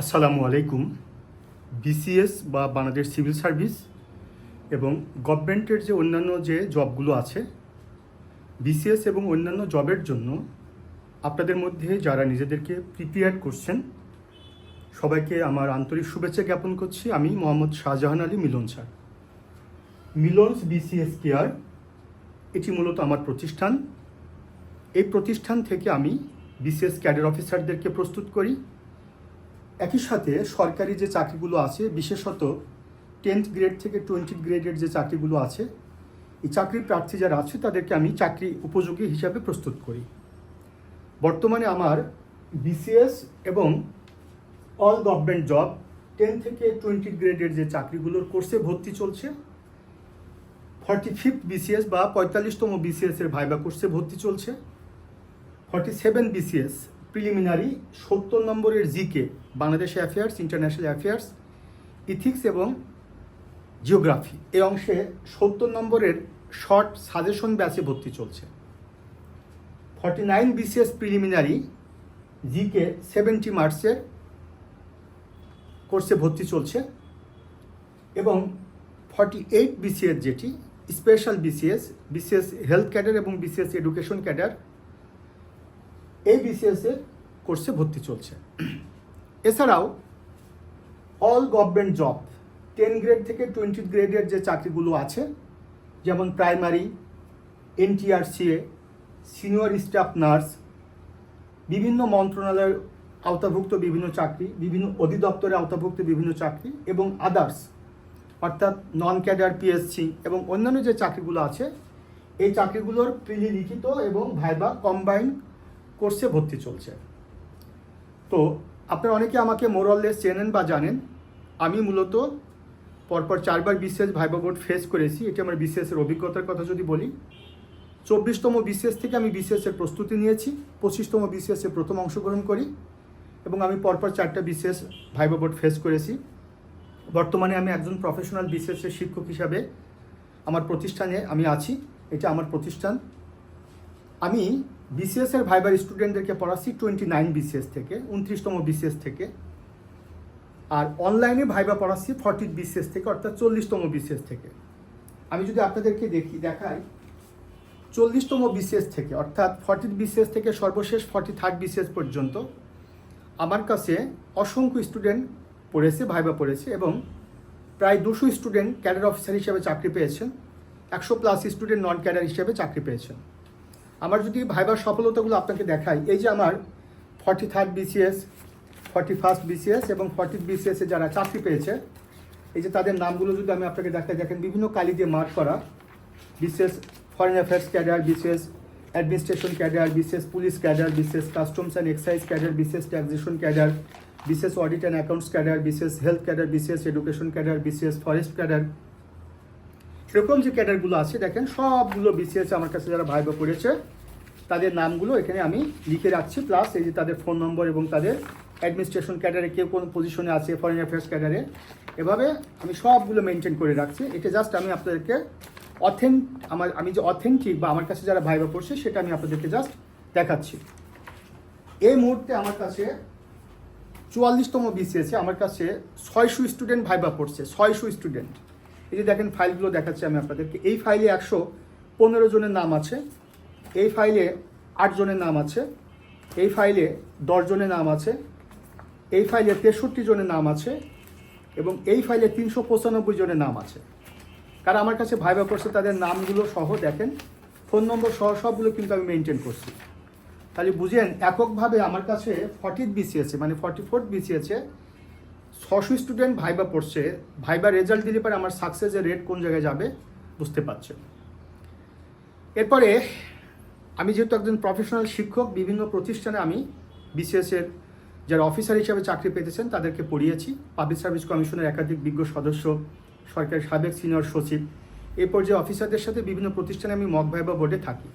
আসসালামু আলাইকুম। বিসিএস বা বাংলাদেশ সিভিল সার্ভিস এবং গভর্নমেন্টের যে অন্যান্য যে জবগুলো আছে বিসিএস এবং অন্যান্য জবের জন্য আপনাদের মধ্যে যারা নিজেদেরকে প্রিপেয়ার করছেন, সবাইকে আমার আন্তরিক শুভেচ্ছা জ্ঞাপন করছি। আমি Mohammad Shahjahan Ali Milon sir. Milon's BCS care এটি মূলত আমার প্রতিষ্ঠান। এই প্রতিষ্ঠান থেকে আমি বিসিএস ক্যাডার অফিসারদেরকে প্রস্তুত করি। একই সাথে সরকারি যে চাকরিগুলো আছে, বিশেষত টেন্থ গ্রেড থেকে টোয়েন্টি গ্রেডের যে চাকরিগুলো আছে, এই চাকরি প্রার্থী যারা আছে, তাদেরকে আমি চাকরি উপযোগী হিসাবে প্রস্তুত করি। বর্তমানে আমার বিসিএস এবং অল গভর্নমেন্ট জব টেন থেকে টোয়েন্টি গ্রেডের যে চাকরিগুলোর কোর্সে ভর্তি চলছে। ফর্টি ফিফথ বিসিএস বা পঁয়তাল্লিশতম বিসিএসের ভাইবা কোর্সে ভর্তি চলছে। ফর্টি সেভেন বিসিএস প্রিলিমিনারি সত্তর নম্বরের GK, Bangladesh affairs international affairs ethics এবং জিওগ্রাফি এই অংশে সত্তর নম্বরের শর্ট সাজেশন ব্যাচে ভর্তি চলছে। Forty nine BCS preliminary GK seventy মার্কসের কোর্সে ভর্তি চলছে এবং ফর্টি এইট বিসিএস যেটি special BCS BCS health cadre এবং বিসিএস এডুকেশন ক্যাডার এই বিসিএস এর কোর্সে ভর্তি চলছে। এছাড়াও all government job ten grade থেকে টোয়েন্টি গ্রেডের যে চাকরিগুলো আছে, যেমন primary NTRCA senior staff nurse বিভিন্ন মন্ত্রণালয়ের আওতাভুক্ত বিভিন্ন চাকরি, বিভিন্ন অধিদপ্তরের আওতাভুক্ত বিভিন্ন চাকরি এবং আদার্স অর্থাৎ নন ক্যাডার পিএসসি এবং অন্যান্য যে চাকরিগুলো আছে, এই চাকরিগুলোর প্রিলি লিখিত এবং ভাইবা কম্বাইন কোর্সে ভর্তি চলছে। তো আপনারা অনেকে আমাকে মোরললেস চেনেন বা জানেন। আমি মূলত পরপর চারবার বিশেষ ভাইবা বোর্ড ফেস করেছি। এটি আমার বিশেষের অভিজ্ঞতার কথা যদি বলি। চব্বিশতম বিশেষ থেকে আমি বিশেষের প্রস্তুতি নিয়েছি। পঁচিশতম বিশেষে প্রথম অংশগ্রহণ করি এবং আমি পরপর চারটা বিশেষ ভাইবা বোর্ড ফেস করেছি। বর্তমানে আমি একজন প্রফেশনাল বিশেষের শিক্ষক হিসাবে আমার প্রতিষ্ঠানে আমি আছি। এটা আমার প্রতিষ্ঠান। আমি বিসিএস এর ভাইবার স্টুডেন্টদেরকে পড়াচ্ছি টোয়েন্টি নাইন বিসিএস থেকে, উনত্রিশতম বিসিএস থেকে। আর অনলাইনে ভাইবা পড়াচ্ছি ফর্টি বিসিএস থেকে, অর্থাৎ চল্লিশতম বিসিএস থেকে। আমি যদি আপনাদেরকে দেখি, দেখাই। চল্লিশতম বিসিএস থেকে, অর্থাৎ ফর্টি বিসিএস থেকে সর্বশেষ ফর্টি থার্ড বিসিএস পর্যন্ত আমার কাছে অসংখ্য স্টুডেন্ট পড়েছে ভাইবা পড়েছে এবং প্রায় দুশো স্টুডেন্ট ক্যাডার অফিসার হিসেবে চাকরি পেয়েছেন, একশো প্লাস স্টুডেন্ট নন ক্যাডার হিসেবে চাকরি পেয়েছেন। আমার যদি ভাইবার সফলতাগুলো আপনাকে দেখাই এই যে আমার forty third BCS forty first BCS এবং ফর্টি বিসিএসে যারা চাকরি পেয়েছে এই যে তাদের নামগুলো যদি আমি আপনাকে দেখাই দেখেন বিভিন্ন কালি দিয়ে মার্ক করা BCS foreign affairs cadre BCS administration cadre BCS police cadre BCS customs and excise cadre BCS taxation cadre BCS audit and accounts cadre BCS health cadre BCS education cadre BCS forest cadre সেরকম যে ক্যাডারগুলো আছে, দেখেন সবগুলো BCS আমার কাছে যারা viva পড়েছে তাদের নামগুলো এখানে আমি লিখে রাখছি। প্লাস এই যে তাদের ফোন নম্বর এবং তাদের অ্যাডমিনিস্ট্রেশন ক্যাডারে কেউ কোন পজিশনে আছে ফরেন অ্যাফেয়ার্স ক্যাডারে এভাবে আমি সবগুলো মেনটেন করে রাখছি। এটা জাস্ট আমি আপনাদেরকে অথেন্ট আমার, আমি যে অথেন্টিক বা আমার কাছে যারা ভাইবা পড়ছে সেটা আমি আপনাদেরকে জাস্ট দেখাচ্ছি। এই মুহূর্তে আমার কাছে চুয়াল্লিশতম বিসিএসে আমার কাছে ছয়শো স্টুডেন্ট ভাইবা পড়ছে ছয়শো স্টুডেন্ট এই যে দেখেন ফাইলগুলো দেখাচ্ছি আমি আপনাদেরকে। এই ফাইলে একশো পনেরো জনের নাম আছে, এই ফাইলে আট জনের নাম আছে, এই ফাইলে দশ জনের নাম আছে, এই ফাইলে তেষট্টি জনের নাম আছে এবং এই ফাইলে তিনশো পঁচানব্বই জনের নাম আছে। কারণ আমার কাছে ভাইবা করছে তাদের নামগুলো সহ দেখেন, ফোন নম্বর সহ সবগুলো কিন্তু আমি মেনটেন করছি। তাহলে বুঝেন, এককভাবে আমার কাছে ফর্টি বিসিএসে মানে ফর্টি ফোর্থ বিসিএসে ছশো স্টুডেন্ট ভাইবা পড়ছে, ভাইবা রেজাল্ট দিলে পরে আমার সাকসেসের রেট কোন জায়গায় যাবে বুঝতে পারছেন এরপরে আমি যেহেতু একজন প্রফেশনাল শিক্ষক, বিভিন্ন প্রতিষ্ঠানে আমি বিসিএসের যারা অফিসার হিসাবে চাকরি পেতেছেন তাদেরকে পড়িয়েছি। পাবলিক সার্ভিস কমিশনের একাধিক বিজ্ঞ সদস্য সরকারের সাবেক সিনিয়র সচিব এই পর্যায়ে অফিসারদের সাথে বিভিন্ন প্রতিষ্ঠানে আমি মক ভাইবা বোর্ডে থাকি।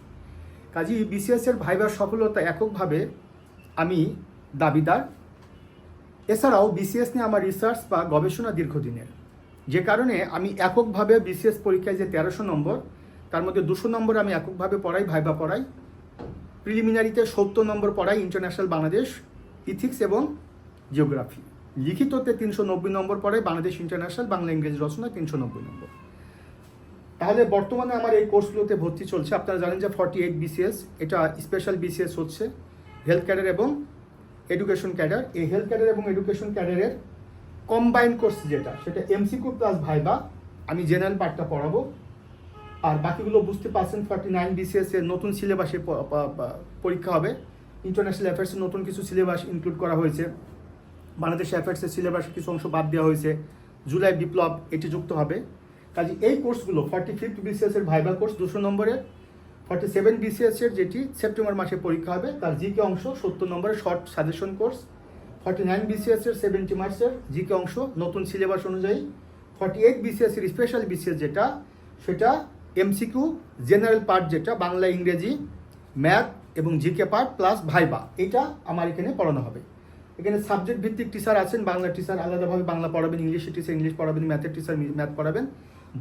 কাজেই বিসিএসের ভাইবার সফলতা এককভাবে আমি দাবিদার এছাড়াও বিসিএস নিয়ে আমার রিসার্চ বা গবেষণা দীর্ঘদিনের। যে কারণে আমি এককভাবে বিসিএস পরীক্ষায় যে তেরোশো নম্বর, তার মধ্যে দুশো নম্বর আমি এককভাবে পড়াই, ভাইবা পড়াই। প্রিলিমিনারিতে সত্তর নম্বর পড়াই ইন্টারন্যাশনাল বাংলাদেশ ইথিক্স এবং জিওগ্রাফি লিখিততে তিনশো নব্বই নম্বর পড়ে বাংলাদেশ ইন্টারন্যাশনাল, বাংলা ইংরেজি রচনা তিনশো নব্বই নম্বর। তাহলে বর্তমানে আমার এই কোর্সগুলোতে ভর্তি চলছে। আপনারা জানেন যে ফর্টি এইট বিসিএস, এটা স্পেশাল বিসিএস হচ্ছে হেলথ ক্যাডার এবং এডুকেশন ক্যাডার এই হেলথ ক্যাডার এবং এডুকেশন ক্যাডারের কম্বাইন কোর্স যেটা, সেটা এমসিকিউ প্লাস ভাইবা আমি জেনারেল পার্টটা পড়াবো। আর বাকিগুলো বুঝতে পারছেন ফর্টি নাইন বিসিএস এর নতুন সিলেবাসে পরীক্ষা হবে। ইন্টারন্যাশনাল অ্যাফেয়ার্সের নতুন কিছু সিলেবাস ইনক্লুড করা হয়েছে। বাংলাদেশ অ্যাফেয়ার্সের সিলেবাসে কিছু অংশ বাদ দেওয়া হয়েছে। জুলাই বিপ্লব এটি যুক্ত হবে। কাজে এই কোর্সগুলো ফর্টি ফিফথ বিসিএস এর ভাইবা কোর্স দুশো নম্বরের ফর্টি সেভেন বিসিএস এর যেটি সেপ্টেম্বর মাসে পরীক্ষা হবে, তার জিকে অংশ সত্তর নম্বরের short suggestion course forty nine BCS এর সেভেন্টি মার্কসের জিকে অংশ নতুন সিলেবাস অনুযায়ী ফর্টি এইট বিসিএস এর স্পেশাল বিসিএস যেটা, সেটা এমসিকিউ জেনারেল পার্ট যেটা, বাংলা, ইংরেজি ম্যাথ এবং জিকে পার্ট প্লাস ভাইবা, এটা আমার এখানে পড়ানো হবে। এখানে সাবজেক্ট ভিত্তিক টিচার আছেন, বাংলা টিচার আলাদাভাবে বাংলা পড়াবেন ইংলিশের টিচার ইংলিশ পড়াবেন ম্যাথের টিচার ম্যাথ পড়াবেন।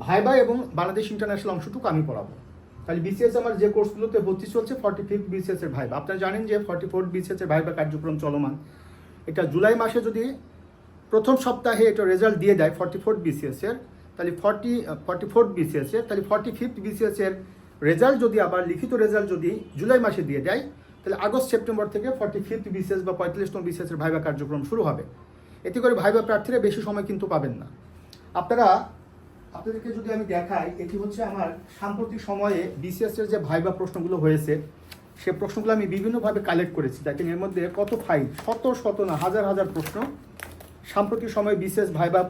ভাইবা এবং বাংলাদেশ ইন্টারন্যাশনাল অংশটুকু আমি পড়াবো। তাহলে বিসিএস আমার যে কোর্সগুলোতে ভর্তি চলছে ফর্টি ফিফথ বিসিএস এর ভাইবা আপনারা জানেন যে ফর্টি ফোর্থ বিসিএস এর ভাইবা কার্যক্রম চলমান। এটা জুলাই মাসে যদি প্রথম সপ্তাহে এটা রেজাল্ট দিয়ে দেয় ফর্টি ফোর্থ বিসিএস এর, তাহলে ফর্টি ফর্টি ফোর্থ বিসিএস এর, তাহলে ফর্টি ফিফথ বিসিএস এর রেজাল্ট যদি আবার, লিখিত রেজাল্ট যদি জুলাই মাসে দিয়ে দেয়, তাহলে আগস্ট, সেপ্টেম্বর থেকে ফর্টি ফিফথ বিসিএস বা পঁয়তাল্লিশতম বিসিএস এর ভাইবা কার্যক্রম শুরু হবে। এতে করে ভাইবা প্রার্থীরা বেশি সময় কিন্তু পাবেন না। আপনারা আপনাদেরকে যদি আমি দেখাই, এটি হচ্ছে আমার সাম্প্রতিক সময়ে বিসিএস এর যে ভাইবা প্রশ্নগুলো হয়েছে, সে প্রশ্নগুলো আমি বিভিন্নভাবে কালেক্ট করেছি। দেখেন, এর মধ্যে কত ফাইল শত শত না, হাজার হাজার প্রশ্ন। সাম্প্রতিক সময়ে বিসিএস ভাইবা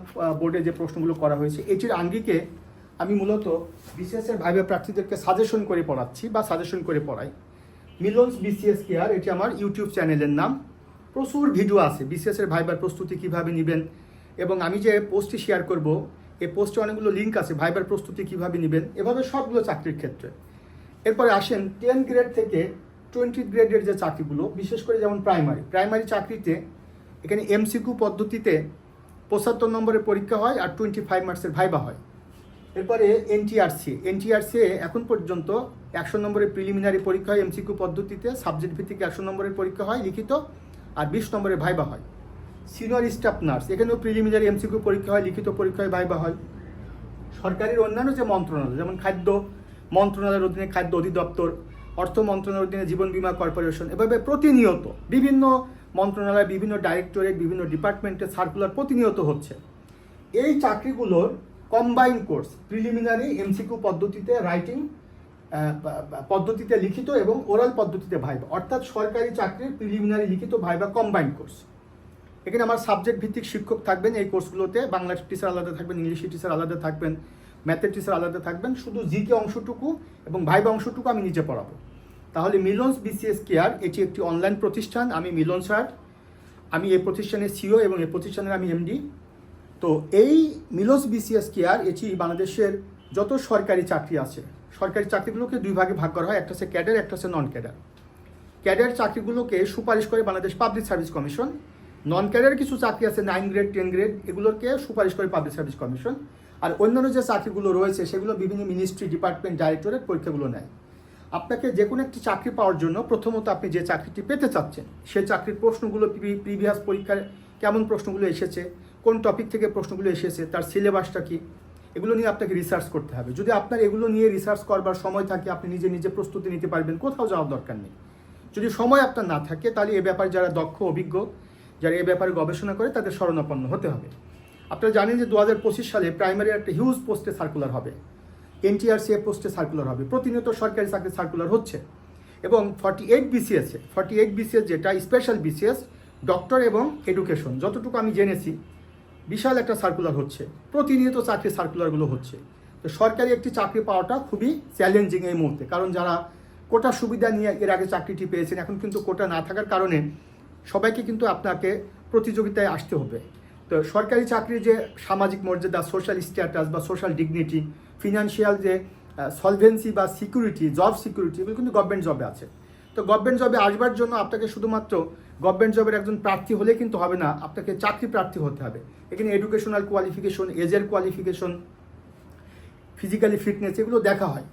বোর্ডে যে প্রশ্নগুলো করা হয়েছে, এটির আঙ্গিকে আমি মূলত বিসিএস এর ভাইবা প্রার্থীদেরকে সাজেশন করে পড়াচ্ছি বা সাজেশন করে পড়াই। মিলনস বিসিএস কেয়ার এটি আমার ইউটিউব চ্যানেলের নাম। প্রচুর ভিডিও আছে। বিসিএস এর ভাইবার প্রস্তুতি কীভাবে নেবেন? এবং আমি যে পোস্টটি শেয়ার করব এই পোস্টে অনেকগুলো লিঙ্ক আছে ভাইবার প্রস্তুতি কীভাবে নেবেন, এভাবে সবগুলো চাকরির ক্ষেত্রে। এরপরে আসেন টেন গ্রেড থেকে টোয়েন্টি গ্রেডের যে চাকরিগুলো, বিশেষ করে যেমন প্রাইমারি প্রাইমারি চাকরিতে এখানে এমসিকিউ পদ্ধতিতে পঁচাত্তর নম্বরের পরীক্ষা হয় আর টোয়েন্টি ফাইভ মার্কসের ভাইবা হয়। এরপরে এনটিআরসি এনটিআরসি এখন পর্যন্ত একশো নম্বরের প্রিলিমিনারি পরীক্ষা হয় এমসিকিউ পদ্ধতিতে সাবজেক্ট ভিত্তিক একশো নম্বরের পরীক্ষা হয় লিখিত, আর বিশ নম্বরের ভাইবা হয়। Senior staff nurse. এখানেও প্রিলিমিনারি এমসিকিউ পরীক্ষা হয়, লিখিত পরীক্ষা হয় ভাইবা হয়। সরকারের অন্যান্য যে মন্ত্রণালয়, যেমন খাদ্য মন্ত্রণালয়ের অধীনে খাদ্য অধিদপ্তর, অর্থ মন্ত্রণালয়ের অধীনে জীবন বীমা কর্পোরেশন, এভাবে প্রতিনিয়ত বিভিন্ন মন্ত্রণালয়, বিভিন্ন ডাইরেক্টরেট বিভিন্ন ডিপার্টমেন্টের সার্কুলার প্রতিনিয়ত হচ্ছে। এই চাকরিগুলোর কম্বাইন কোর্স প্রিলিমিনারি এমসিকিউ পদ্ধতিতে রাইটিং পদ্ধতিতে লিখিত এবং ওরাল পদ্ধতিতে ভাইবা। অর্থাৎ সরকারি চাকরির প্রিলিমিনারি লিখিত ভাইবা কম্বাইন কোর্স এখানে আমার সাবজেক্ট ভিত্তিক শিক্ষক থাকবেন এই কোর্সগুলোতে বাংলা টিচার আলাদা থাকবেন ইংলিশ টিচার আলাদা থাকবেন ম্যাথের টিচার আলাদা থাকবেন। শুধু জিকে অংশটুকু এবং ভাইবা অংশটুকু আমি নিজে পড়াবো। তাহলে মিলনস বিসিএস কেয়ার এটি একটি অনলাইন প্রতিষ্ঠান। আমি মিলন স্যার, আমি এই প্রতিষ্ঠানের সিও এবং এই প্রতিষ্ঠানের আমি এমডি তো এই মিলস বিসিএস কেয়ার এটি বাংলাদেশের যত সরকারি চাকরি আছে, সরকারি চাকরিগুলোকে দুই ভাগে ভাগ করা হয়। একটা হচ্ছে ক্যাডার, একটা হচ্ছে নন ক্যাডার ক্যাডার চাকরিগুলোকে সুপারিশ করে Bangladesh public service commission non cadre কিছু চাকরি আছে নাইন গ্রেড টেন গ্রেড এগুলোকে সুপারিশ করে পাবলিক সার্ভিস কমিশন আর অন্যান্য যে চাকরিগুলো রয়েছে, সেগুলো বিভিন্ন মিনিস্ট্রি ডিপার্টমেন্ট ডাইরেক্টরেট পরীক্ষাগুলো নেয়। আপনাকে যে কোনো একটি চাকরি পাওয়ার জন্য প্রথমত আপনি যে চাকরিটি পেতে চাচ্ছেন সেই চাকরির প্রশ্নগুলো প্রিভিয়াস পরীক্ষার কেমন প্রশ্নগুলো এসেছে, কোন টপিক থেকে প্রশ্নগুলো এসেছে, তার সিলেবাসটা কি, এগুলো নিয়ে আপনাকে রিসার্চ করতে হবে। যদি আপনার এগুলো নিয়ে রিসার্চ করবার সময় থাকে, আপনি নিজে নিজে প্রস্তুতি নিতে পারবেন, কোথাও যাওয়ার দরকার নেই। যদি সময় আপনার না থাকে, তাহলে এ ব্যাপারে যারা দক্ষ, অভিজ্ঞ যারা এ ব্যাপারে গবেষণা করে তাদের শরণাপন্ন হতে হবে। আপনারা জানেন যে দু হাজার পঁচিশ সালে প্রাইমারি একটা হিউজ পোস্টে সার্কুলার হবে। এনটিআরসি পোস্টে সার্কুলার হবে। প্রতিনিয়ত সরকারি চাকরি সার্কুলার হচ্ছে। এবং forty eight BCS forty eight BCS যেটা স্পেশাল বিসিএস, ডক্টর এবং এডুকেশন, যতটুকু আমি জেনেছি, বিশাল একটা সার্কুলার হচ্ছে। প্রতিনিয়ত চাকরি সার্কুলারগুলো হচ্ছে। তো সরকারি একটি চাকরি পাওয়াটা খুবই চ্যালেঞ্জিং এই মুহূর্তে। কারণ যারা কোটা সুবিধা নিয়ে এর আগে চাকরিটি পেয়েছেন, এখন কিন্তু কোটা না থাকার কারণে সবাইকে কিন্তু আপনাকে প্রতিযোগিতায় আসতে হবে। তো সরকারি চাকরির যে সামাজিক মর্যাদা সোশ্যাল স্ট্যাটাস বা সোশ্যাল ডিগনিটি ফিনান্সিয়াল যে সলভেন্সি বা সিকিউরিটি জব সিকিউরিটি এগুলো কিন্তু গভর্নমেন্ট জবে আছে। তো গভর্নমেন্ট জবে আসবার জন্য আপনাকে শুধুমাত্র গভর্নমেন্ট জবের একজন প্রার্থী হলে কিন্তু হবে না, আপনাকে চাকরি প্রার্থী হতে হবে। এখানে এডুকেশনাল কোয়ালিফিকেশন এজের কোয়ালিফিকেশন ফিজিক্যালি ফিটনেস এগুলো দেখা হয়।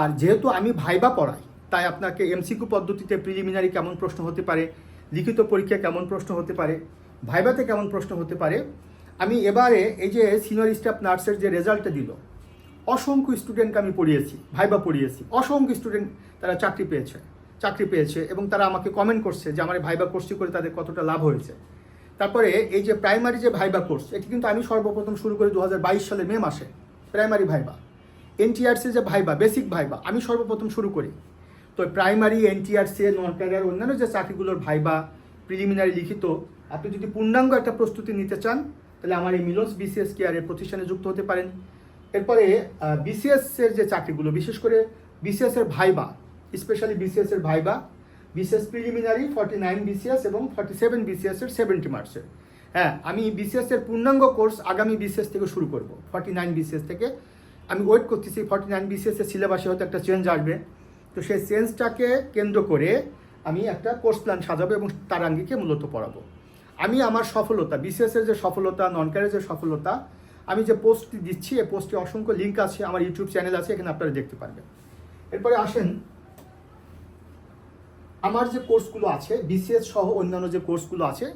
আর যেহেতু আমি ভাইবা পড়াই, তাই আপনাকে এমসিকিউ পদ্ধতিতে প্রিলিমিনারি কেমন প্রশ্ন হতে পারে লিখিত পরীক্ষা কেমন প্রশ্ন হতে পারে, ভাইবাতে কেমন প্রশ্ন হতে পারে, আমি এবারে এই যে সিনিয়র স্টাফ নার্সের যে রেজাল্টটা দিল, অসংখ্য স্টুডেন্টকে আমি পড়িয়েছি, ভাইবা পড়িয়েছি, অসংখ্য স্টুডেন্ট তারা চাকরি পেয়েছে চাকরি পেয়েছে এবং তারা আমাকে কমেন্ট করছে যে, আমার ভাইবা কোর্সটি করে তাদের কতটা লাভ হয়েছে? তারপরে এই যে প্রাইমারি যে ভাইবা কোর্স এটি কিন্তু আমি সর্বপ্রথম শুরু করি দু হাজার সালের মে মাসে প্রাইমারি ভাইবা এনটিআরসি যে ভাইবা বেসিক ভাইবা, আমি সর্বপ্রথম শুরু করি। তো প্রাইমারি এনটিআরসি নন ক্যারিয়ার অন্যান্য যে চাকরিগুলোর ভাইবা প্রিলিমিনারি লিখিত আপনি যদি পূর্ণাঙ্গ একটা প্রস্তুতি নিতে চান তাহলে আমার এই মিলস বিসিএস কেয়ারের প্রতিষ্ঠানে যুক্ত হতে পারেন এরপরে বিসিএস এর যে চাকরিগুলো বিশেষ করে বিসিএসের ভাইবা স্পেশালি বিসিএস এর viva BCS preliminary forty nine BCS এবং ফর্টি সেভেন বিসিএস এর সেভেন্টি মার্কসের হ্যাঁ আমি বিসিএসের পূর্ণাঙ্গ কোর্স আগামী বিসিএস থেকে শুরু করব ফর্টি নাইন বিসিএস থেকে আমি ওয়েট করতেছি ফর্টি নাইন বিসিএস এর সিলেবাসে হয়তো একটা চেঞ্জ আসবে তো সেই চেঞ্জটাকে কেন্দ্র করে আমি একটা কোর্স প্ল্যান সাজাবো এবং তার আঙ্গিকে মূলত পড়াবো। আমি আমার সফলতা বিসিএসের যে সফলতা নন ক্যারের যে সফলতা, আমি যে পোস্টটি দিচ্ছি, এই পোস্টে অসংখ্য লিঙ্ক আছে, আমার ইউটিউব চ্যানেল আছে, এখানে আপনারা দেখতে পারবেন। এরপরে আসেন, আমার যে কোর্সগুলো আছে, বিসিএস সহ অন্যান্য যে কোর্সগুলো আছে,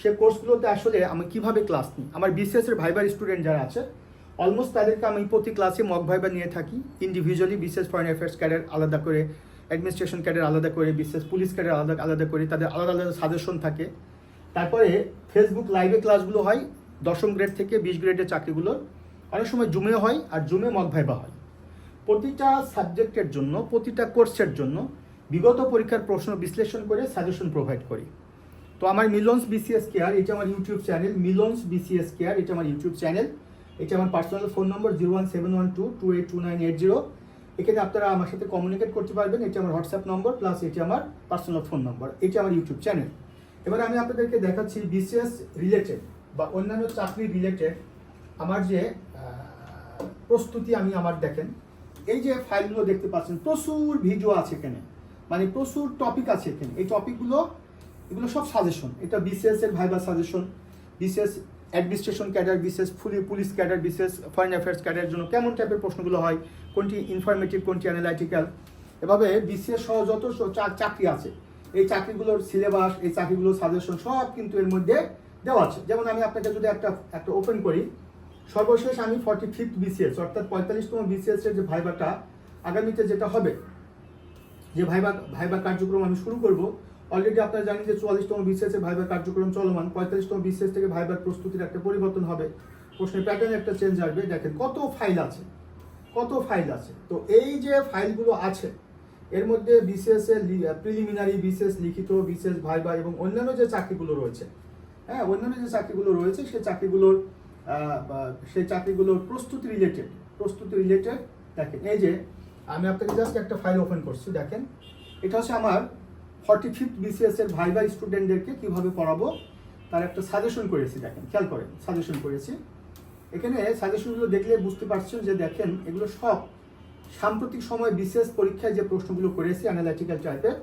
সে কোর্সগুলোতে আসলে আমি কীভাবে ক্লাস নিই? আমার বিসিএসের ভাইবার স্টুডেন্ট যারা আছে অলমোস্ট তাদেরকে আমি প্রতি ক্লাসে মক ভাইবার নিয়ে থাকি। ইন্ডিভিজুয়ালি বিশেষ ফরেন অ্যাফেয়ার্স ক্যাডার আলাদা করে অ্যাডমিনিস্ট্রেশন ক্যাডার আলাদা করে, বিশেষ পুলিশ ক্যাডার আলাদা আলাদা করে, তাদের আলাদা আলাদা সাজেশন থাকে। তারপরে ফেসবুক লাইভে ক্লাসগুলো হয়, দশম গ্রেড থেকে বিশ গ্রেডের চাকরিগুলোর অনেক সময় জুমে হয় আর জুমে মক ভাইবা হয়। প্রতিটা সাবজেক্টের জন্য, প্রতিটা কোর্সের জন্য বিগত পরীক্ষার প্রশ্ন বিশ্লেষণ করে সাজেশন প্রোভাইড করি। তো আমার মিলন্স বিসিএস কেয়ার এটা আমার YouTube channel Milon's BCS care এটা আমার ইউটিউব চ্যানেল এটা আমার personal phone number zero one seven one two two eight two nine eight zero এখানে আপনারা আমার সাথে কমিউনিকেট করতে পারবেন, এটা আমার হোয়াটসঅ্যাপ নম্বর প্লাস এটি আমার পার্সোনাল ফোন নম্বর এটা আমার ইউটিউব চ্যানেল এবার আমি আপনাদেরকে দেখাচ্ছি বিসিএস রিলেটেড বা অন্যান্য চাকরি রিলেটেড আমার যে প্রস্তুতি আমি আমার দেখেন, এই যে ফাইলগুলো দেখতে পাচ্ছেন, প্রচুর ভিডিও আছে এখানে। মানে প্রচুর টপিক আছে এখানে। এই টপিকগুলো এগুলো সব সাজেশন এটা বিসিএস এর viva suggestion BCS administration cadre বিশেষ, ফুলি পুলিশ ক্যাডার বিশেষ ফরেন অ্যাফেয়ার্স ক্যাডারের জন্য কেমন টাইপের প্রশ্নগুলো হয়, কোনটি ইনফরমেটিভ কোনটি অ্যানালাইটিক্যাল এভাবে বিসিএস সহ যত চাকরি আছে, এই চাকরিগুলোর সিলেবাস এই চাকরিগুলোর সাজেশন সব কিন্তু এর মধ্যে দেওয়া আছে। যেমন আমি আপনাকে যদি একটা একটা ওপেন করি, সর্বশেষ আমি ফর্টি ফিফথ বিসিএস অর্থাৎ পঁয়তাল্লিশতম বিসিএস এর যে ভাইবাটা আগামীতে যেটা হবে, যে ভাইবা ভাইবা কার্যক্রম আমি শুরু করব অলরেডি আপনারা জানেন যে চুয়াল্লিশতম এর ভাইবার কার্যক্রম চলমান। পঁয়তাল্লিশতম বিসিএস থেকে ভাইবার প্রস্তুতির একটা পরিবর্তন হবে। প্রশ্নের প্যাটার্ন একটা চেঞ্জ আসবে। দেখেন কত ফাইল আছে। কত ফাইল আছে। তো এই যে ফাইলগুলো আছে, এর মধ্যে বিসিএস এর প্রিলিমিনারি বিসিএস লিখিত বিসিএস ভাইবা এবং অন্যান্য যে চাকরিগুলো রয়েছে হ্যাঁ অন্যান্য যে চাকরিগুলো রয়েছে সেই চাকরিগুলোর সেই চাকরিগুলোর প্রস্তুতি রিলেটেড প্রস্তুতি রিলেটেড দেখেন, এই যে আমি আপনাকে জাস্ট একটা ফাইল ওপেন করছি, দেখেন, এটা হচ্ছে আমার ফর্টি ফিফথ বিসিএস এর ভাইবা স্টুডেন্টদেরকে কীভাবে পড়াবো, তার একটা সাজেশন করেছি, দেখেন, খেয়াল করেন সাজেশন করেছি। এখানে সাজেশনগুলো দেখলে বুঝতে পারছেন যে, দেখেন, এগুলো সব সাম্প্রতিক সময়ে বিশেষ পরীক্ষায় যে প্রশ্নগুলো করেছি অ্যানালাইটিক্যাল টাইপের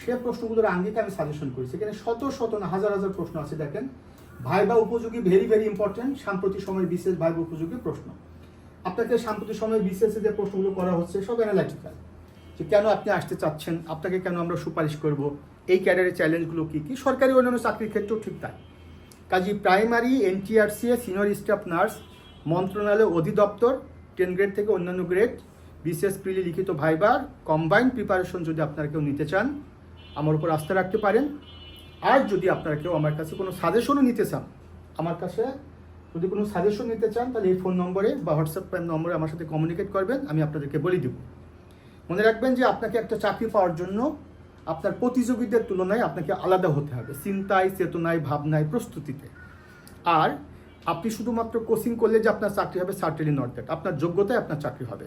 সে প্রশ্নগুলোর আঙ্গিকে আমি সাজেশন করেছি। এখানে শত শত না, হাজার হাজার প্রশ্ন আছে, দেখেন। ভাইবা উপযোগী ভেরি ভেরি ইম্পর্টেন্ট সাম্প্রতিক সময়ের বিশেষ ভাইবা উপযোগী প্রশ্ন। আপনাকে সাম্প্রতিক সময়ে বিশেষ যে প্রশ্নগুলো করা হচ্ছে, সব অ্যানালাইটিক্যাল যে কেন আপনি আসতে চাচ্ছেন? আপনাকে কেন আমরা সুপারিশ করব? এই ক্যারিয়ারের চ্যালেঞ্জগুলো কী কী? সরকারি অন্যান্য চাকরির ক্ষেত্রেও ঠিক তাই। কাজী primary NTRCA senior staff nurse মন্ত্রণালয় অধিদপ্তর টেন গ্রেড থেকে অন্যান্য গ্রেড বিশেষ প্রিলি লিখিত ভাইবার কম্বাইন্ড প্রিপারেশন যদি আপনারা কেউ নিতে চান, আমার উপর আস্থা রাখতে পারেন। আর যদি আপনারা কেউ আমার কাছে কোনো সাজেশনও নিতে চান, আমার কাছে যদি কোনো সাজেশন নিতে চান, তাহলে এই ফোন নম্বরে বা হোয়াটসঅ্যাপ নম্বরে আমার সাথে কমিউনিকেট করবেন, আমি আপনাদেরকে বলে দেবো। মনে রাখবেন যে আপনাকে একটা চাকরি পাওয়ার জন্য আপনার প্রতিযোগীদের তুলনায় আপনাকে আলাদা হতে হবে, চিন্তায়, চেতনায়, ভাবনায়, প্রস্তুতিতে। আর আপনি শুধুমাত্র কোচিং করলে যে আপনার চাকরি হবে সার্টেলি নট দ্যাট আপনার যোগ্যতায় আপনার চাকরি হবে।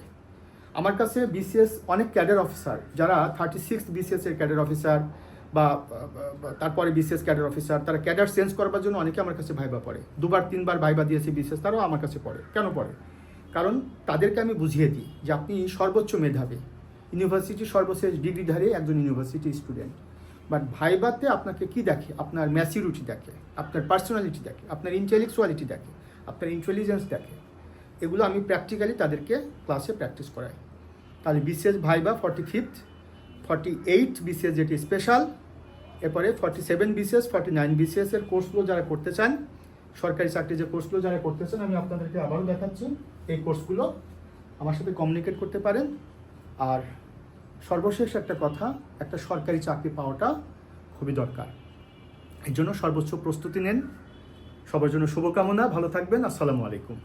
আমার কাছে বিসিএস অনেক ক্যাডার অফিসার, যারা থার্টি সিক্স বিসিএসের ক্যাডার অফিসার বা তারপরে বিসিএস ক্যাডার অফিসার, তারা ক্যাডার চেঞ্জ করবার জন্য অনেকে আমার কাছে ভাইবা পড়ে। দুবার, তিনবার ভাইবা দিয়েছে বিসিএস তারাও আমার কাছে পড়ে। কেন পড়ে? কারণ তাদেরকে আমি বুঝিয়ে দিই যে আপনি সর্বোচ্চ মেধাবী। ইউনিভার্সিটি সর্বশেষ ডিগ্রিধারী একজন ইউনিভার্সিটি স্টুডেন্ট। বাট ভাইবাতে আপনাকে কি দেখে? আপনার ম্যাচিউরিটি দেখে, আপনার পার্সোনালিটি দেখে, আপনার ইন্টেলেকচুয়ালিটি দেখে, আপনার ইন্টেলিজেন্স দেখে। এগুলো আমি প্র্যাকটিক্যালি তাদেরকে ক্লাসে প্র্যাকটিস করাই। তাহলে BCS viva forty fifth, forty eight BCS যেটি স্পেশাল, এরপরে forty seven BCS forty nine BCS এর কোর্সগুলো যারা করতে চান, সরকারি চাকরি যে কোর্সগুলো যারা করতে চান, আমি আপনাদেরকে আবারও দেখাচ্ছি। এই কোর্সগুলো আমার সাথে কমিউনিকেট করতে পারেন। আর সর্বশেষ একটা কথা, একটা সরকারি চাকরি পাওয়াটা খুবই দরকার। এর জন্য সর্বোচ্চ প্রস্তুতি নেন। সবার জন্য শুভকামনা, ভালো থাকবেন, আসসালামু আলাইকুম।